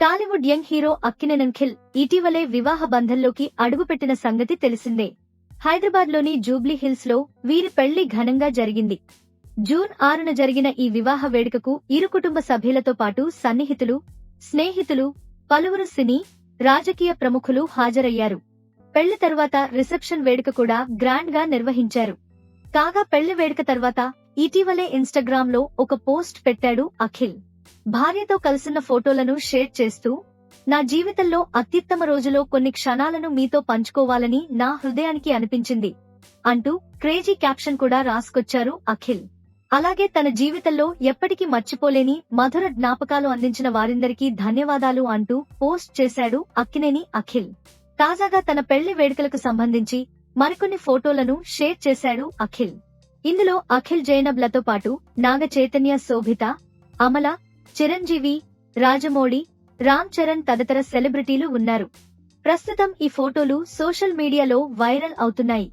Tollywood young hero అక్కినేనన్ఖిల్ ఇటీవలే వివాహ బంధంలోకి అడుగుపెట్టిన సంగతి తెలిసిందే. హైదరాబాద్లోని జూబ్లీ హిల్స్లో వీరి పెళ్ళి ఘనంగా జరిగింది. జూన్ ఆరున జరిగిన ఈ వివాహ వేడుకకు ఇరు కుటుంబ సభ్యులతో పాటు సన్నిహితులు స్నేహితులు పలువురు సినీ రాజకీయ ప్రముఖులు హాజరయ్యారు. పెళ్ళి తరువాత రిసెప్షన్ వేడుక కూడా గ్రాండ్గా నిర్వహించారు. కాగా పెళ్ళి వేడుక తర్వాత ఇటీవలే ఇన్స్టాగ్రామ్లో ఒక పోస్ట్ పెట్టాడు అఖిల్. భార్యతో కలిసిన ఫోటోలను షేర్ చేస్తూ నా జీవితంలో అత్యుత్తమ రోజులో కొన్ని క్షణాలను మీతో పంచుకోవాలని నా హృదయానికి అనిపించింది అంటూ క్రేజీ క్యాప్షన్ కూడా రాసుకొచ్చారు అఖిల్. అలాగే తన జీవితంలో ఎప్పటికీ మర్చిపోలేని మధుర జ్ఞాపకాలు అందించిన వారిందరికీ ధన్యవాదాలు అంటూ పోస్ట్ చేశాడు అక్కినేని అఖిల్. తాజాగా తన పెళ్ళి వేడుకలకు సంబంధించి మరికొన్ని ఫోటోలను షేర్ చేశాడు అఖిల్. ఇందులో అఖిల్ జైనబ్లతో పాటు నాగ చైతన్య శోభిత అమల చిరంజీవి రాజమౌళి రామ్ చరణ్ తదితర సెలబ్రిటీలు ఉన్నారు. ప్రస్తుతం ఈ ఫోటోలు సోషల్ మీడియాలో వైరల్ అవుతున్నాయి.